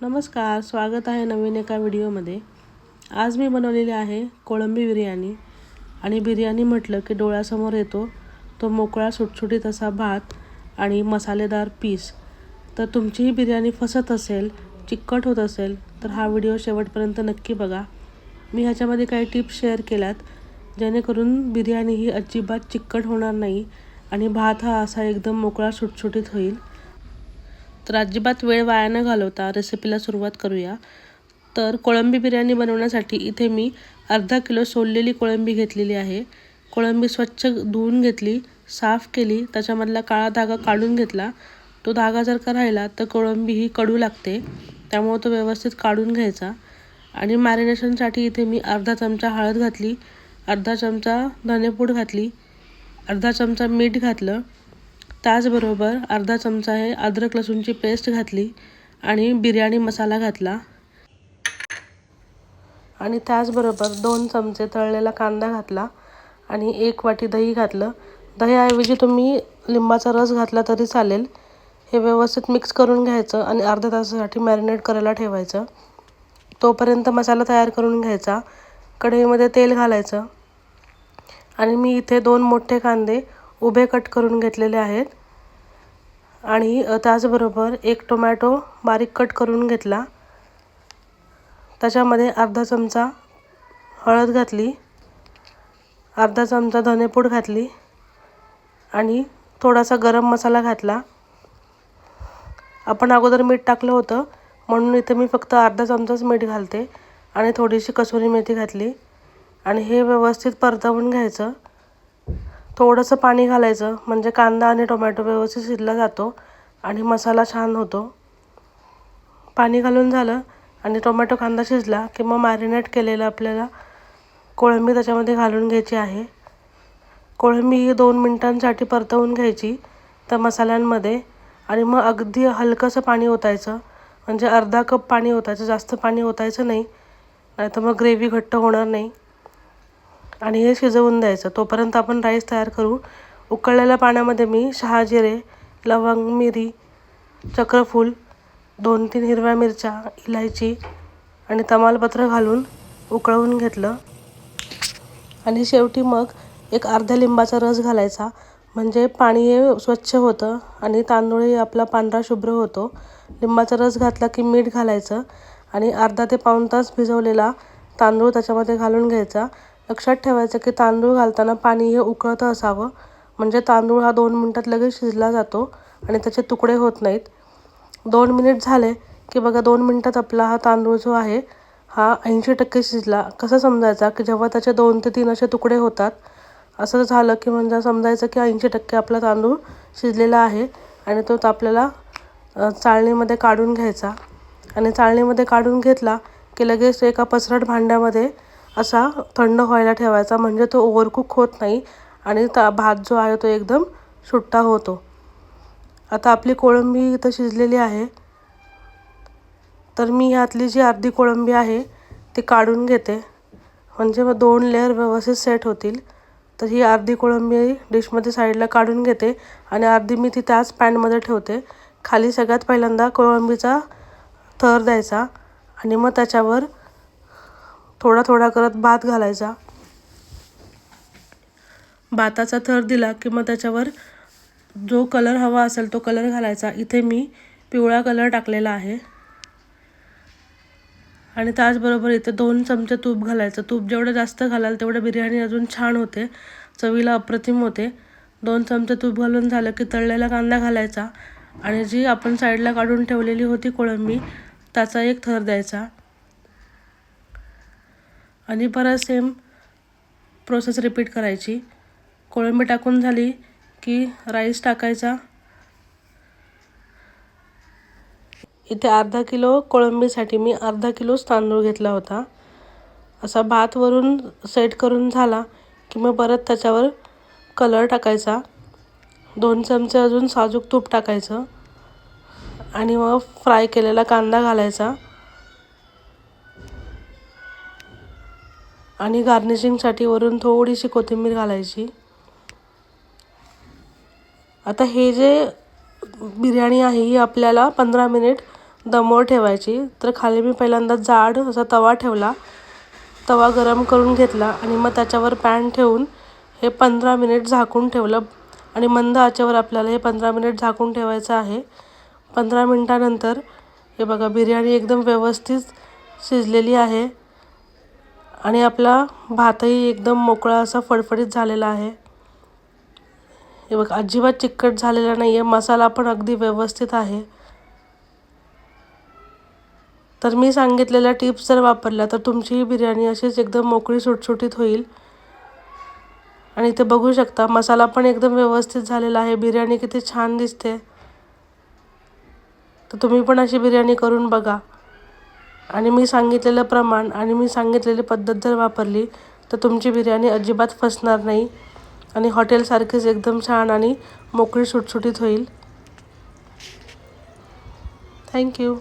नमस्कार स्वागत आहे नवीन एका व्हिडिओमध्ये. आज मी बनवलेली आहे कोळंबी बिर्याणी. आणि बिर्याणी म्हटलं की डोळ्यासमोर येतो तो मोकळा सुटसुटीत असा भात आणि मसालेदार पीस. तर तुमचीही बिर्याणी फसत असेल चिकट होत असेल तर हा व्हिडिओ शेवटपर्यंत नक्की बघा. मी ह्याच्यामध्ये काही टिप्स शेअर केल्यात जेणेकरून बिर्याणी ही अजिबात चिकट होणार नाही आणि भात हा असा एकदम मोकळा सुटसुटीत होईल. तर अजिबात वेळ वाया न घालवता रेसिपीला सुरुवात करूया. तर कोळंबी बिर्याणी बनवण्यासाठी इथे मी अर्धा किलो सोललेली कोळंबी घेतलेली आहे. कोळंबी स्वच्छ धुवून घेतली साफ केली त्याच्यामधला काळा धागा काढून घेतला. तो धागा जर का राहिला तर कोळंबी ही कडू लागते. त्यामुळे तो व्यवस्थित काढून घ्यायचा. आणि मॅरिनेशनसाठी इथे मी अर्धा चमचा हळद घातली अर्धा चमचा धनेपूड घातली अर्धा चमचा मीठ घातलं. त्याचबरोबर अर्धा चमचा हे अद्रक लसूणची पेस्ट घातली आणि बिर्याणी मसाला घातला. आणि त्याचबरोबर दोन चमचे तळलेला कांदा घातला आणि एक वाटी दही घातलं. दह्याऐवजी तुम्ही लिंबाचा रस घातला तरी चालेल. हे व्यवस्थित मिक्स करून घ्यायचं आणि अर्ध्या तासासाठी मॅरिनेट करायला ठेवायचं. तोपर्यंत मसाला तयार करून घ्यायचा. कढईमध्ये तेल घालायचं. आणि मी इथे दोन मोठे कांदे उभे कट करून घेतलेले आहेत. आणि त्याचबरोबर एक टोमॅटो बारीक कट करून घेतला. त्याच्यामध्ये अर्धा चमचा हळद घातली. अर्धा चमचा धनेपूड घातली. आणि थोडासा गरम मसाला घातला. आपण अगोदर मीठ टाकलं होतं. म्हणून इथे मी फक्त अर्धा चमचाच मीठ घालते. आणि थोडीशी कसुरी मेथी घातली. आणि हे व्यवस्थित परतवून घ्यायचं. थोडंसं पाणी घालायचं म्हणजे कांदा आणि टोमॅटो व्यवस्थित शिजला जातो आणि मसाला छान होतो. पाणी घालून झालं आणि टोमॅटो कांदा शिजला की मग मॅरिनेट केलेलं आपल्याला कोळंबी त्याच्यामध्ये घालून घ्यायची आहे. कोळंबी ही दोन मिनटांसाठी परतवून घ्यायची त्या मसाल्यांमध्ये आणि मग अगदी हलकंसं पाणी ओतायचं म्हणजे अर्धा कप पाणी ओतायचं जास्त पाणी ओतायचं नाही नाहीतर मग ग्रेव्ही घट्ट होणार नाही. आणि हे शिजवून द्यायचं. तोपर्यंत आपण राईस तयार करू. उकळलेल्या पाण्यामध्ये मी शहाजिरे लवंग मिरी चक्रफूल दोन तीन हिरव्या मिरच्या इलायची आणि तमालपत्र घालून उकळवून घेतलं. आणि शेवटी मग एक अर्ध्या लिंबाचा रस घालायचा. म्हणजे पाणी हे स्वच्छ होतं आणि तांदूळही आपला पांढरा शुभ्र होतो. लिंबाचा रस घातला की मीठ घालायचं आणि अर्धा ते पाऊण तास भिजवलेला तांदूळ त्याच्यामध्ये घालून घ्यायचा. लक्षात ठेवायचं की तांदूळ घालताना पाणी हे उकळतं असावं. म्हणजे तांदूळ हा दोन मिनटात लगेच शिजला जातो आणि त्याचे तुकडे होत नाहीत. दोन मिनिट झाले की बघा दोन मिनटात आपला हा तांदूळ जो आहे हा ऐंशी टक्के शिजला. कसं समजायचा की जेव्हा त्याचे दोन ते तीन असे तुकडे होतात असं झालं की म्हणजे समजायचं की ऐंशी टक्के आपला तांदूळ शिजलेला आहे आणि तो आपल्याला चाळणीमध्ये काढून घ्यायचा. आणि चाळणीमध्ये काढून घेतला की लगेच एका पसरट भांड्यामध्ये असा थंड व्हायला ठेवायचा म्हणजे तो ओव्हरकुक होत नाही आणि ता भात जो आहे तो एकदम सुट्टा होतो. आता आपली कोळंबी इथं शिजलेली आहे. तर मी ह्यातली जी अर्धी कोळंबी आहे ती काढून घेते. म्हणजे मग दोन लेअर व्यवस्थित सेट होतील. तर ही अर्धी कोळंबी डिशमध्ये साईडला काढून घेते आणि अर्धी मी ती त्याच पॅनमध्ये ठेवते. खाली सगळ्यात पहिल्यांदा कोळंबीचा थर द्यायचा आणि मग त्याच्यावर थोडा थोडा करत भात घालायचा. भाताचा थर दिला की मग त्याच्यावर जो कलर हवा असेल तो कलर घालायचा. इथे मी पिवळा कलर टाकलेला आहे. आणि त्याचबरोबर इथे दोन चमचे तूप घालायचं. तूप जेवढं जास्त घालाल तेवढं बिर्याणी अजून छान होते. चवीला अप्रतिम होते. दोन चमचे तूप घालून झालं की तळलेला कांदा घालायचा. आणि जी आपण साईडला काढून ठेवलेली होती कोळंबी त्याचा एक थर द्यायचा. आणि परत सेम प्रोसेस रिपीट करायची. कोळंबी टाकून झाली की राईस टाकायचा. इथे अर्धा किलो कोळंबीसाठी मी अर्धा किलोच तांदूळ घेतला होता. असा भात वरून सेट करून झाला की मग परत त्याच्यावर कलर टाकायचा. दोन चमचे अजून साजूक तूप टाकायचं. आणि मग फ्राय केलेला कांदा घालायचा. आणि गार्निशिंगसाठी वरून थोडीशी कोथिंबीर घालायची. आता हे जे बिर्याणी आहे ही आपल्याला पंधरा मिनिट दमवर ठेवायची. तर खाली मी पहिल्यांदा जाड असा तवा ठेवला. तवा गरम करून घेतला आणि मग त्याच्यावर पॅन ठेवून हे पंधरा मिनिट झाकून ठेवलं. आणि मंद आचेवर आपल्याला हे पंधरा मिनिट झाकून ठेवायचं आहे. पंधरा मिनटानंतर हे बघा बिर्याणी एकदम व्यवस्थित शिजलेली आहे. आणि आपला भातही एकदम मोकळा असा फडफडीत झालेला आहे. हे बघ अजिबात चिकट झालेला नाही आहे मसाला पण अगदी व्यवस्थित आहे. तर मी सांगितलेल्या टिप्स जर वापरल्या तर तुमचीही बिर्याणी अशीच एकदम मोकळी सुटसुटीत होईल. आणि इथे बघू शकता मसाला पण एकदम व्यवस्थित झालेला आहे. बिर्याणी किती छान दिसते. तर तुम्ही पण अशी बिर्याणी करून बघा. आणि मी सांगितलेलं प्रमाण आणि मी सांगितलेली पद्धत जर वापरली तर तुमची बिर्याणी अजिबात फसणार नाही आणि हॉटेलसारखीच एकदम छान आणि मोकळी सुटसुटीत होईल. थँक्यू